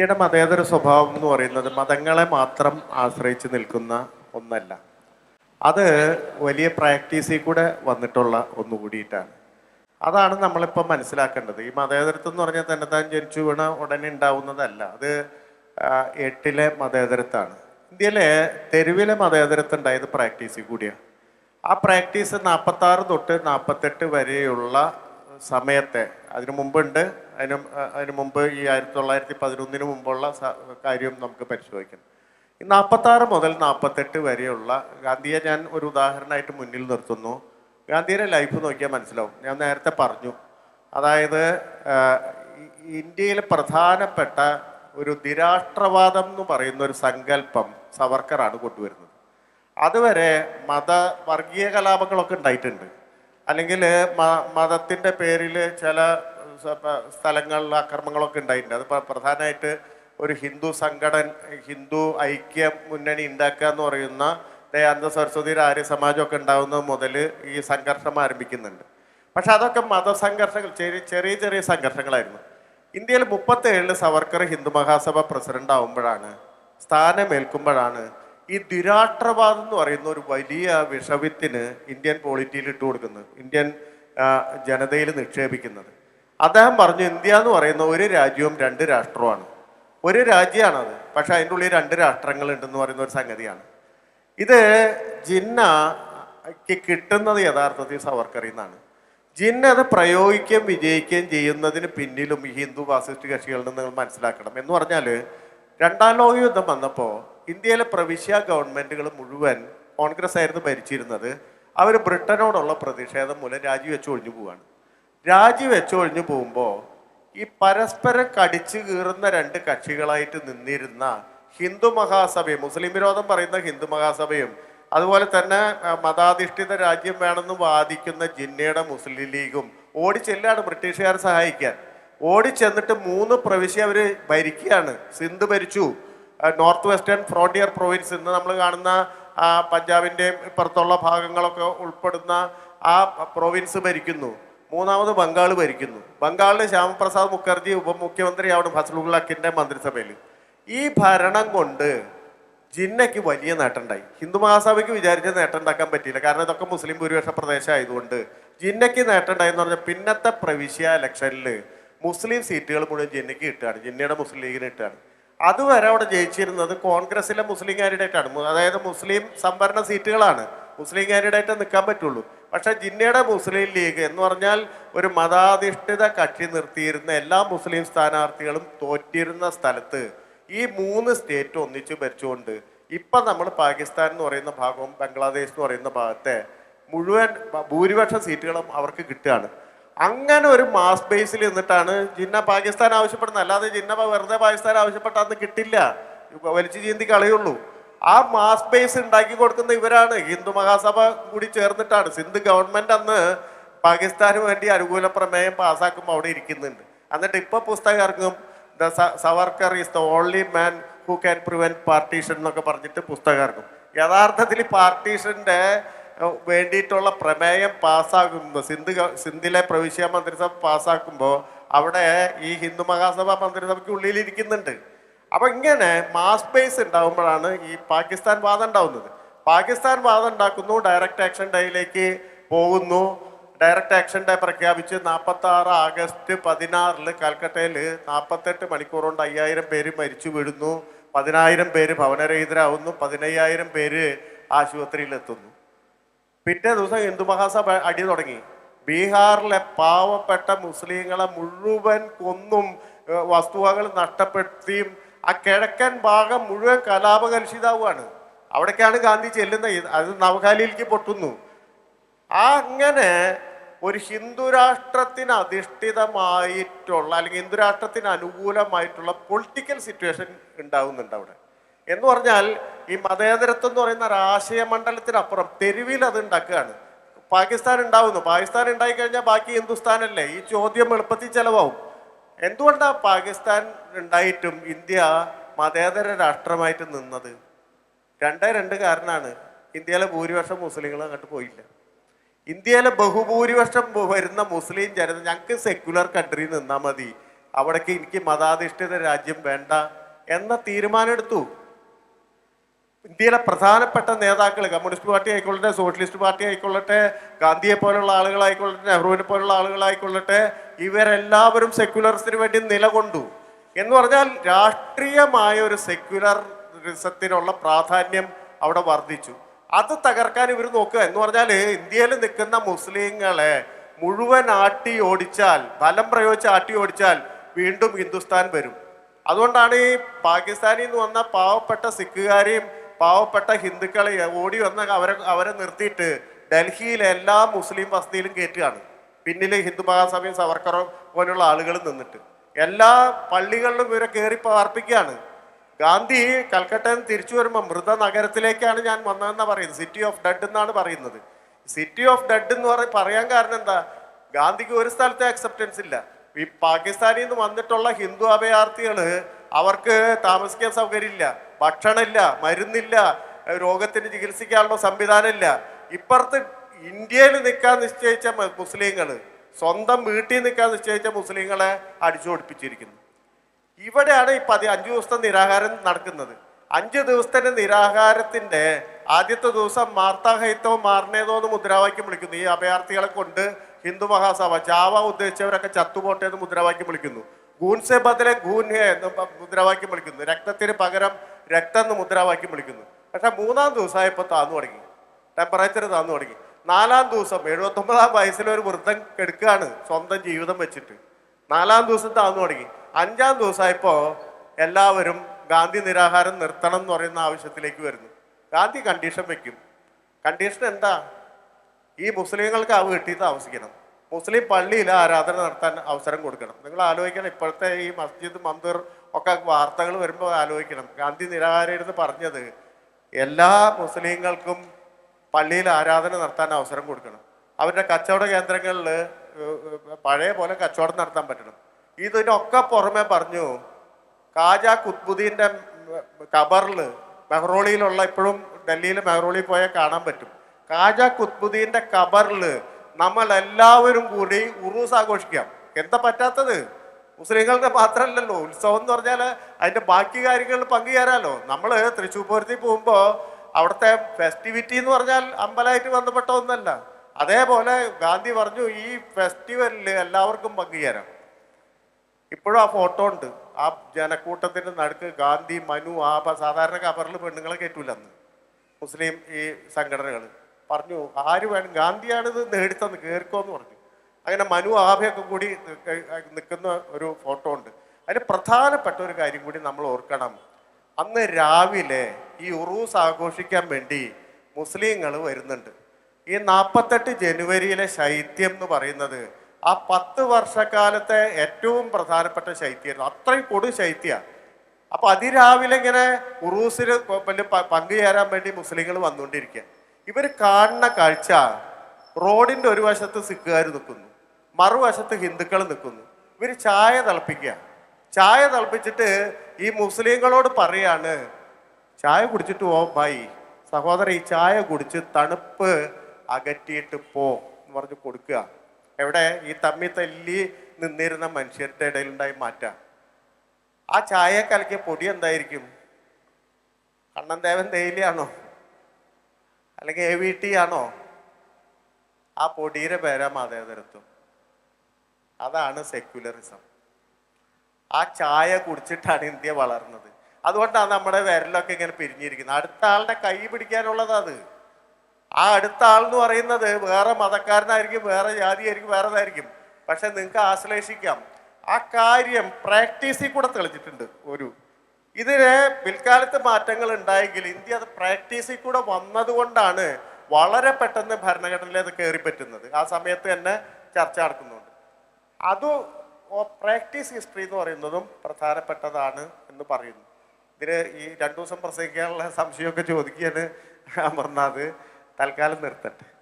ഇന്ത്യയുടെ മതേതര സ്വഭാവം എന്ന് പറയുന്നത് മതങ്ങളെ മാത്രം ആശ്രയിച്ച് നിൽക്കുന്ന ഒന്നല്ല. അത് വലിയ പ്രാക്ടീസിൽ കൂടെ വന്നിട്ടുള്ള ഒന്നുകൂടിയിട്ടാണ് അതാണ് നമ്മളിപ്പോൾ മനസ്സിലാക്കേണ്ടത്. ഈ മതേതരത്വം എന്ന് പറഞ്ഞാൽ തന്നെ താൻ ജനിച്ചു വീണ ഉടനെ ഉണ്ടാവുന്നതല്ല. അത് എട്ടിലെ മതേതരത്താണ്. ഇന്ത്യയിലെ തെരുവിലെ മതേതരത്വം ഉണ്ടായത് പ്രാക്ടീസിൽ കൂടിയാണ് ആ പ്രാക്ടീസ് നാൽപ്പത്താറ് തൊട്ട് നാൽപ്പത്തെട്ട് വരെയുള്ള സമയത്തെ അതിനു മുമ്പുണ്ട് അതിന് അതിന് മുമ്പ് ഈ ആയിരത്തി തൊള്ളായിരത്തി പതിനൊന്നിന് മുമ്പുള്ള കാര്യം നമുക്ക് പരിശോധിക്കാം. ഈ നാൽപ്പത്താറ് മുതൽ നാൽപ്പത്തെട്ട് വരെയുള്ള ഗാന്ധിയെ ഞാൻ ഒരു ഉദാഹരണമായിട്ട് മുന്നിൽ നിർത്തുന്നു. ഗാന്ധിയുടെ ലൈഫ് നോക്കിയാൽ മനസ്സിലാവും. ഞാൻ നേരത്തെ പറഞ്ഞു. അതായത് ഇന്ത്യയിലെ പ്രധാനപ്പെട്ട ഒരു നിരാഷ്ട്രവാദം എന്ന് പറയുന്ന ഒരു സങ്കല്പം സവർക്കറാണ് കൊണ്ടുവരുന്നത്. അതുവരെ മത വർഗീയ കലാപങ്ങളൊക്കെ ഉണ്ടായിട്ടുണ്ട്. അല്ലെങ്കിൽ മതത്തിന്റെ പേരിൽ ചില സ്ഥലങ്ങളിൽ അക്രമങ്ങളൊക്കെ ഉണ്ടായിട്ടുണ്ട്. അത് പ്രധാനമായിട്ട് ഒരു ഹിന്ദു സംഘടന ഹിന്ദു ഐക്യ മുന്നണി ഉണ്ടാക്കുക എന്ന് പറയുന്ന ദയാനന്ദ സരസ്വതി ആര്യ സമാജമൊക്കെ ഉണ്ടാകുന്നത് മുതൽ ഈ സംഘർഷം ആരംഭിക്കുന്നുണ്ട്. പക്ഷെ അതൊക്കെ മതസംഘർഷങ്ങൾ ചെറിയ ചെറിയ ചെറിയ സംഘർഷങ്ങളായിരുന്നു. ഇന്ത്യയിൽ മുപ്പത്തേഴിൽ സവർക്കർ ഹിന്ദു മഹാസഭ പ്രസിഡന്റ് ആവുമ്പോഴാണ് സ്ഥാനമേൽക്കുമ്പോഴാണ് ഈ ദുരാഷ്ട്രവാദം എന്ന് പറയുന്ന ഒരു വലിയ വിഷവിത്തിന് ഇന്ത്യൻ പോളിറ്റിയിൽ ഇട്ട് കൊടുക്കുന്നത് ഇന്ത്യൻ ജനതയിൽ നിക്ഷേപിക്കുന്നത്. അദ്ദേഹം പറഞ്ഞു ഇന്ത്യ എന്ന് പറയുന്ന ഒരു രാജ്യവും രണ്ട് രാഷ്ട്രവുമാണ്. ഒരു രാജ്യമാണത് പക്ഷെ അതിന്റെ ഉള്ളിൽ രണ്ട് രാഷ്ട്രങ്ങൾ ഉണ്ടെന്ന് പറയുന്ന ഒരു സംഗതിയാണ്. ഇത് ജിന്നയ്ക്ക് കിട്ടുന്നത് യഥാർത്ഥത്തിൽ സവർക്കറിൽ നിന്നാണ്. ജിന്ന അത് പ്രയോഗിക്കുകയും വിജയിക്കുകയും ചെയ്യുന്നതിന് പിന്നിലും ഹിന്ദു ഫാസിസ്റ്റ് കക്ഷികളിൽ നിന്ന് നിങ്ങൾ മനസ്സിലാക്കണം. എന്ന് പറഞ്ഞാൽ രണ്ടാം ലോക യുദ്ധം വന്നപ്പോൾ ഇന്ത്യയിലെ പ്രവിശ്യ ഗവൺമെന്റുകൾ മുഴുവൻ കോൺഗ്രസ് ആയിരുന്നു ഭരിച്ചിരുന്നത്. അവർ ബ്രിട്ടനോടുള്ള പ്രതിഷേധം മൂലം രാജിവെച്ച് ഒഴിഞ്ഞു പോവാണ്. രാജിവെച്ച് ഒഴിഞ്ഞു പോകുമ്പോൾ ഈ പരസ്പരം കടിച്ചു കീറുന്ന രണ്ട് കക്ഷികളായിട്ട് നിന്നിരുന്ന ഹിന്ദു മഹാസഭയും മുസ്ലിം വിരോധം പറയുന്ന ഹിന്ദു മഹാസഭയും അതുപോലെ തന്നെ മതാധിഷ്ഠിത രാജ്യം വേണമെന്ന് വാദിക്കുന്ന ജിന്നയുടെ മുസ്ലിം ലീഗും ഓടിച്ചെല്ലാണ് ബ്രിട്ടീഷുകാരെ സഹായിക്കാൻ. ഓടിച്ചെന്നിട്ട് മൂന്ന് പ്രവിശ്യ അവർ ഭരിക്കുകയാണ്. സിന്ധു ഭരിച്ചു. നോർത്ത് വെസ്റ്റേൺ ഫ്രോണ്ടിയർ പ്രൊവിൻസ് ഇന്ന് നമ്മൾ കാണുന്ന പഞ്ചാബിന്റെയും പഞ്ചാബിന്റെ ഇപ്പുറത്തുള്ള ഭാഗങ്ങളൊക്കെ ഉൾപ്പെടുന്ന ആ പ്രൊവിൻസ് ഭരിക്കുന്നു. മൂന്നാമത് ബംഗാൾ ഭരിക്കുന്നു. ബംഗാളിൽ ശ്യാമപ്രസാദ് മുഖർജി ഉപമുഖ്യമന്ത്രിയാണ് ഫസലുൽ ഹക്കിന്റെ മന്ത്രിസഭയിൽ ഈ ഭരണം കൊണ്ട് ജിന്നയ്ക്ക് വലിയ നേട്ടമുണ്ടായി. ഹിന്ദു മഹാസഭയ്ക്ക് വിചാരിച്ച നേട്ടം ഉണ്ടാക്കാൻ പറ്റിയില്ല. കാരണം ഇതൊക്കെ മുസ്ലിം ഭൂരിപക്ഷ പ്രദേശം ആയതുകൊണ്ട് ജിന്നയ്ക്ക് നേട്ടം ഉണ്ടായി എന്ന് പറഞ്ഞാൽ പിന്നത്തെ പ്രവിശ്യ ഇലക്ഷനിൽ മുസ്ലിം സീറ്റുകൾ മുഴുവൻ ജിന്നയ്ക്ക് കിട്ടുകയാണ്. ജിന്നയുടെ മുസ്ലിം ലീഗിന് കിട്ടുകയാണ്. അതുവരെ അവിടെ ജയിച്ചിരുന്നത് കോൺഗ്രസിലെ മുസ്ലിംകാരുടെ ആയിട്ടാണ് അതായത് മുസ്ലിം സംവരണ സീറ്റുകളാണ്. മുസ്ലിം കാൻഡിഡേറ്റ് നിൽക്കാൻ പറ്റുള്ളൂ. പക്ഷേ ജിന്നയുടെ മുസ്ലിം ലീഗ് എന്ന് പറഞ്ഞാൽ ഒരു മതാധിഷ്ഠിത കക്ഷി നിർത്തിയിരുന്ന എല്ലാ മുസ്ലിം സ്ഥാനാർത്ഥികളും തോറ്റിരുന്ന സ്ഥലത്ത് ഈ മൂന്ന് സ്റ്റേറ്റ് ഒന്നിച്ചു ഭരിച്ചുകൊണ്ട് ഇപ്പൊ നമ്മൾ പാകിസ്ഥാൻ എന്ന് പറയുന്ന ഭാഗവും ബംഗ്ലാദേശ് എന്ന് പറയുന്ന ഭാഗത്തെ മുഴുവൻ ഭൂരിപക്ഷം സീറ്റുകളും അവർക്ക് കിട്ടുകയാണ്. അങ്ങനെ ഒരു മാസ് ബേസിൽ നിന്നിട്ടാണ് ജിന്ന പാകിസ്ഥാൻ ആവശ്യപ്പെടുന്നത്. അല്ലാതെ ജിന്ന വെറുതെ പാകിസ്ഥാൻ ആവശ്യപ്പെട്ടാന്ന് കിട്ടില്ല. വലിച്ചു ചീന്തി കളയുള്ളൂ. ആ മാസ് ബേസ് ഉണ്ടാക്കി കൊടുക്കുന്ന ഇവരാണ്. ഹിന്ദു മഹാസഭ കൂടി ചേർന്നിട്ടാണ്. സിന്ധ് ഗവൺമെന്റ് അന്ന് പാകിസ്ഥാന് വേണ്ടി അനുകൂല പ്രമേയം പാസ്സാക്കുമ്പോൾ അവിടെ ഇരിക്കുന്നുണ്ട്. എന്നിട്ട് ഇപ്പൊ പുസ്തകം ഇറങ്ങും the Savarkar is the only man who can prevent partition എന്നൊക്കെ പറഞ്ഞിട്ട് പുസ്തകം ഇറങ്ങും യഥാർത്ഥത്തിൽ പാർട്ടീഷന്റെ വേണ്ടിയിട്ടുള്ള പ്രമേയം പാസ്സാകുമ്പോൾ സിന്ധു സിന്ധിലെ പ്രവിശ്യ മന്ത്രിസഭ പാസ്സാക്കുമ്പോൾ അവിടെ ഈ ഹിന്ദു മഹാസഭ മന്ത്രിസഭയ്ക്ക് ഉള്ളിൽ ഇരിക്കുന്നുണ്ട് അപ്പൊ ഇങ്ങനെ മാസ് ബേസ് ഉണ്ടാകുമ്പോഴാണ് ഈ പാകിസ്ഥാൻ വാദം ഉണ്ടാവുന്നത്. പാകിസ്ഥാൻ വാദം ഉണ്ടാക്കുന്നു ഡയറക്റ്റ് ആക്ഷൻ ഡേയിലേക്ക് പോകുന്നു. ഡയറക്റ്റ് ആക്ഷൻ ഡേ പ്രഖ്യാപിച്ച് നാൽപ്പത്തി ആറ് ആഗസ്റ്റ് പതിനാറിൽ കൽക്കട്ടയിൽ നാൽപ്പത്തെട്ട് മണിക്കൂർ അയ്യായിരം പേര് മരിച്ചു വീഴുന്നു പതിനായിരം പേര് ഭവനരഹിതരാകുന്നു പതിനയ്യായിരം പേര് ആശുപത്രിയിൽ എത്തുന്നു പിറ്റേ ദിവസം ഹിന്ദു മഹാസഭ അടി തുടങ്ങി. ബീഹാറിലെ പാവപ്പെട്ട മുസ്ലിങ്ങളെ മുഴുവൻ കൊന്നും വസ്തുവകൾ നഷ്ടപ്പെടുത്തിയും ആ കിഴക്കൻ ഭാഗം മുഴുവൻ കലാപകലുഷിതാവുകയാണ് അവിടേക്കാണ് ഗാന്ധി ചെല്ലുന്നത്. അത് നവഖാലിയിലേക്ക് പൊട്ടുന്നു. ആ അങ്ങനെ ഒരു ഹിന്ദു രാഷ്ട്രത്തിന് അധിഷ്ഠിതമായിട്ടുള്ള അല്ലെങ്കിൽ ഹിന്ദു രാഷ്ട്രത്തിന് അനുകൂലമായിട്ടുള്ള പൊളിറ്റിക്കൽ സിറ്റുവേഷൻ ഉണ്ടാവുന്നുണ്ട് അവിടെ. എന്ന് പറഞ്ഞാൽ ഈ മതേതരത്വം എന്ന് പറയുന്ന ഒരു ആശയമണ്ഡലത്തിനപ്പുറം തെരുവിൽ അത് ഉണ്ടാക്കുകയാണ്. പാകിസ്ഥാൻ ഉണ്ടാവുന്നു. പാകിസ്ഥാൻ ഉണ്ടായി കഴിഞ്ഞാൽ ബാക്കി ഹിന്ദുസ്ഥാനല്ലേ? ഈ ചോദ്യം എളുപ്പത്തിൽ ചെലവാവും എന്തുകൊണ്ടാണ് പാകിസ്ഥാൻ ഉണ്ടായിട്ടും ഇന്ത്യ മതേതര രാഷ്ട്രമായിട്ട് നിന്നത്? രണ്ടേ രണ്ട് കാരണമാണ് ഇന്ത്യയിലെ ഭൂരിപക്ഷം മുസ്ലിങ്ങൾ അങ്ങോട്ട് പോയില്ല. ഇന്ത്യയിലെ ബഹുഭൂരിപക്ഷം വരുന്ന മുസ്ലിം ജനത ഞങ്ങൾക്ക് സെക്യുലർ കൺട്രി നിന്നാൽ മതി. അവിടേക്ക് എനിക്ക് മതാധിഷ്ഠിത രാജ്യം വേണ്ട എന്ന തീരുമാനം എടുത്തു. ഇന്ത്യയിലെ പ്രധാനപ്പെട്ട നേതാക്കൾ കമ്മ്യൂണിസ്റ്റ് പാർട്ടി ആയിക്കൊള്ളട്ടെ സോഷ്യലിസ്റ്റ് പാർട്ടി ആയിക്കൊള്ളട്ടെ ഗാന്ധിയെ പോലുള്ള ആളുകളായിക്കൊള്ളട്ടെ നെഹ്റുവിനെ പോലുള്ള ആളുകളായിക്കൊള്ളട്ടെ ഇവരെല്ലാവരും സെക്യുലറിസത്തിന് വേണ്ടി നിലകൊണ്ടു. എന്ന് പറഞ്ഞാൽ രാഷ്ട്രീയമായ ഒരു സെക്യുലറിസത്തിനുള്ള പ്രാധാന്യം അവിടെ വർദ്ധിച്ചു. അത് തകർക്കാൻ ഇവർ നോക്കുക. എന്ന് പറഞ്ഞാൽ ഇന്ത്യയിൽ നിൽക്കുന്ന മുസ്ലിങ്ങളെ മുഴുവൻ ആട്ടി ഓടിച്ചാൽ ബലം പ്രയോഗിച്ച് ആട്ടി ഓടിച്ചാൽ വീണ്ടും ഹിന്ദുസ്ഥാൻ വരും. അതുകൊണ്ടാണ് ഈ പാകിസ്ഥാനിൽ നിന്ന് വന്ന പാവപ്പെട്ട സിഖുകാരെയും പാവപ്പെട്ട ഹിന്ദുക്കളെ ഓടി വന്ന അവരെ അവരെ നിർത്തിയിട്ട് ഡൽഹിയിലെ എല്ലാ മുസ്ലിം വസതിയിലും കയറ്റുകയാണ് പിന്നിലെ ഹിന്ദു മഹാസഭയും സവർക്കറും പോലുള്ള ആളുകൾ നിന്നിട്ട്. എല്ലാ പള്ളികളിലും ഇവരെ കയറി പാർപ്പിക്കുകയാണ്. ഗാന്ധി കൽക്കട്ടയിൽ നിന്ന് തിരിച്ചു വരുമ്പോൾ മൃത നഗരത്തിലേക്കാണ് ഞാൻ വന്നതെന്നാണ് പറയുന്നത്. സിറ്റി ഓഫ് ഡെഡ് എന്നാണ് പറയുന്നത്. സിറ്റി ഓഫ് ഡെഡ് എന്ന് പറ പറയാൻ കാരണം എന്താ? ഗാന്ധിക്ക് ഒരു സ്ഥലത്തെ അക്സെപ്റ്റൻസ് ഇല്ല. ഈ പാകിസ്ഥാനിൽ നിന്ന് വന്നിട്ടുള്ള ഹിന്ദു അഭയാർത്ഥികൾ അവർക്ക് താമസിക്കാൻ സൗകര്യമില്ല. ഭക്ഷണമില്ല മരുന്നില്ല രോഗത്തിന് ചികിത്സിക്കാനുള്ള സംവിധാനമില്ല. ഇപ്പുറത്ത് ഇന്ത്യയിൽ നിൽക്കാൻ നിശ്ചയിച്ച മുസ്ലിങ്ങൾ സ്വന്തം വീട്ടിൽ നിൽക്കാൻ നിശ്ചയിച്ച മുസ്ലിങ്ങളെ അടിച്ചുപൊടിപ്പിച്ചിരിക്കുന്നു ഇവിടെയാണ് ഈ പതി അഞ്ചു ദിവസത്തെ നിരാഹാരം നടക്കുന്നത്. അഞ്ച് ദിവസത്തിന്റെ നിരാഹാരത്തിന്റെ ആദ്യത്തെ ദിവസം മാർത്താഹൈത്തോ മാർണേതോ എന്ന് മുദ്രാവാക്യം വിളിക്കുന്നു. ഈ അഭയാർത്ഥികളെ കൊണ്ട് ഹിന്ദു മഹാസഭ ജാവ ഉദ്ദേശിച്ചവരൊക്കെ ചത്തുപോട്ടെ എന്ന് മുദ്രാവാക്യം വിളിക്കുന്നു. ഗൂൻസെ ബദലെ ഗൂൻഹെ എന്ന് മുദ്രാവാക്യം വിളിക്കുന്നു. രക്തത്തിന് പകരം രക്തം എന്ന് മുദ്രാവാക്യം വിളിക്കുന്നു. പക്ഷെ മൂന്നാം ദിവസമായപ്പോൾ താന്നു തുടങ്ങി. ടെമ്പറേച്ചർ താന്നു തുടങ്ങി. നാലാം ദിവസം എഴുപത്തൊമ്പതാം വയസ്സിൽ ഒരു വൃദ്ധൻ കെടുക്കുകയാണ് സ്വന്തം ജീവിതം വെച്ചിട്ട്. നാലാം ദിവസം താന്നു തുടങ്ങി. അഞ്ചാം ദിവസമായപ്പോൾ എല്ലാവരും ഗാന്ധി നിരാഹാരം നിർത്തണം എന്ന് പറയുന്ന ആവശ്യത്തിലേക്ക് വരുന്നു. ഗാന്ധി കണ്ടീഷൻ വെക്കും. കണ്ടീഷൻ എന്താ? ഈ മുസ്ലിങ്ങൾക്ക് അവ കിട്ടി താമസിക്കണം. മുസ്ലിം പള്ളിയിൽ ആരാധന നടത്താൻ അവസരം കൊടുക്കണം. നിങ്ങൾ ആലോചിക്കണം ഇപ്പോഴത്തെ ഈ മസ്ജിദ് മന്ദിർ ഒക്കെ വാർത്തകൾ വരുമ്പോൾ ആലോചിക്കണം. ഗാന്ധി നിരാഹാരെന്ന് പറഞ്ഞത്. എല്ലാ മുസ്ലിങ്ങൾക്കും പള്ളിയിൽ ആരാധന നടത്താൻ അവസരം കൊടുക്കണം. അവരുടെ കച്ചവട കേന്ദ്രങ്ങളിൽ പഴയ പോലെ കച്ചവടം നടത്താൻ പറ്റണം. ഇതിനൊക്കെ പുറമെ പറഞ്ഞു കാജ കുത്ബുദ്ദീന്റെ കബറിൽ മെഹ്റോളിയിലുള്ള ഇപ്പോഴും ഡൽഹിയിൽ മെഹ്റോളി പോയാൽ കാണാൻ പറ്റും. കാജ കുത്ബുദ്ദീന്റെ കബറിൽ നമ്മൾ എല്ലാവരും കൂടി ഉറൂസ് ആഘോഷിക്കാം. എന്താ പറ്റാത്തത്? മുസ്ലിങ്ങളുടെ മാത്രമല്ലല്ലോ ഉത്സവം എന്ന് പറഞ്ഞാൽ അതിന്റെ ബാക്കി കാര്യങ്ങളിൽ പങ്കുചേരാമല്ലോ നമ്മൾ തൃശ്ശൂർ പൂരത്തിൽ പോകുമ്പോൾ അവിടുത്തെ ഫെസ്റ്റിവിറ്റി എന്ന് പറഞ്ഞാൽ അമ്പലമായിട്ട് ബന്ധപ്പെട്ട ഒന്നല്ല. അതേപോലെ ഗാന്ധി പറഞ്ഞു ഈ ഫെസ്റ്റിവലിൽ എല്ലാവർക്കും പങ്കുചേരാം. ഇപ്പോഴും ആ ഫോട്ടോ ഉണ്ട്. ആ ജനക്കൂട്ടത്തിന്റെ നടുക്ക് ഗാന്ധി മനു ആ സാധാരണ കബറിൽ പെണ്ണുങ്ങളെ കയറ്റൂല അന്ന്. മുസ്ലിം ഈ സംഘടനകൾ പറഞ്ഞു ആര് വേണം? ഗാന്ധിയാണിത് നേടിത്തന്ന് കയറിക്കോ എന്ന് പറഞ്ഞു. അങ്ങനെ മനു ആഭയൊക്കെ കൂടി നിൽക്കുന്ന ഒരു ഫോട്ടോ ഉണ്ട്. അതിന് പ്രധാനപ്പെട്ട ഒരു കാര്യം കൂടി നമ്മൾ ഓർക്കണം. അന്ന് രാവിലെ ഈ ഉറൂസ് ആഘോഷിക്കാൻ വേണ്ടി മുസ്ലിങ്ങൾ വരുന്നുണ്ട്. ഈ നാൽപ്പത്തെട്ട് ജനുവരിയിലെ ശൈത്യം എന്ന് പറയുന്നത് ആ പത്ത് വർഷക്കാലത്തെ ഏറ്റവും പ്രധാനപ്പെട്ട ശൈത്യമായിരുന്നു. അത്രയും കൊടു ശൈത്യ. അപ്പൊ അതിരാവിലെ ഇങ്ങനെ ഉറൂസിൽ പങ്കുചേരാൻ വേണ്ടി മുസ്ലിങ്ങൾ വന്നുകൊണ്ടിരിക്കുക ഇവർ കാണുന്ന കാഴ്ച റോഡിന്റെ ഒരു വശത്ത് സിഖുകാർ നിൽക്കുന്നു മറുവശത്ത് ഹിന്ദുക്കൾ നിൽക്കുന്നു. ഇവർ ചായ തിളപ്പിക്കുക. ചായ തിളപ്പിച്ചിട്ട് ഈ മുസ്ലിങ്ങളോട് പറയാണ് ചായ കുടിച്ചിട്ട് പോ ബൈ സഹോദരൻ ഈ ചായ കുടിച്ച് തണുപ്പ് അകറ്റിയിട്ട് പോ എന്ന് പറഞ്ഞ് കൊടുക്കുക. എവിടെ? ഈ തമ്മി തല്ലി നിന്നിരുന്ന മനുഷ്യരുടെ ഇടയിലുണ്ടായി മാറ്റാം. ആ ചായ കലക്കിയ പൊടി എന്തായിരിക്കും? കണ്ണൻ ദേവൻ തേയിലയാണോ? അല്ലെങ്കിൽ എ വി ടി ആണോ? ആ പൊടിയുടെ പേരാ മതേതരത്വം അതാണ് സെക്യുലറിസം ആ ചായ കുടിച്ചിട്ടാണ് ഇന്ത്യ വളർന്നത്. അതുകൊണ്ടാണ് നമ്മുടെ വിരലൊക്കെ ഇങ്ങനെ പിരിഞ്ഞിരിക്കുന്നത്. അടുത്ത ആളുടെ കൈ പിടിക്കാനുള്ളത് അത്. ആ അടുത്ത ആൾ എന്ന് പറയുന്നത് വേറെ മതക്കാരനായിരിക്കും വേറെ ജാതിയായിരിക്കും വേറെതായിരിക്കും. പക്ഷെ നിങ്ങൾക്ക് ആശ്ലേഷിക്കാം. ആ കാര്യം പ്രാക്ടീസിൽ കൂടെ തെളിച്ചിട്ടുണ്ട് ഒരു. ഇതിന് പിൽക്കാലത്ത് മാറ്റങ്ങൾ ഉണ്ടായെങ്കിൽ ഇന്ത്യ അത് പ്രാക്ടീസിൽ കൂടെ വന്നതുകൊണ്ടാണ് വളരെ പെട്ടെന്ന് ഭരണഘടനയിൽ അത് കയറി പറ്റുന്നത്. ആ സമയത്ത് തന്നെ ചർച്ച നടക്കുന്നുണ്ട്. അത് പ്രാക്ടീസ് ഹിസ്റ്ററി എന്ന് പറയുന്നതും പ്രധാനപ്പെട്ടതാണ് എന്ന് പറയുന്നു. ഇതിന് ഈ രണ്ടു ദിവസം പ്രസംഗിക്കാനുള്ള സംശയമൊക്കെ ചോദിക്കുകയാണ് അമർനാഥ്. തൽക്കാലം നിർത്തട്ടെ.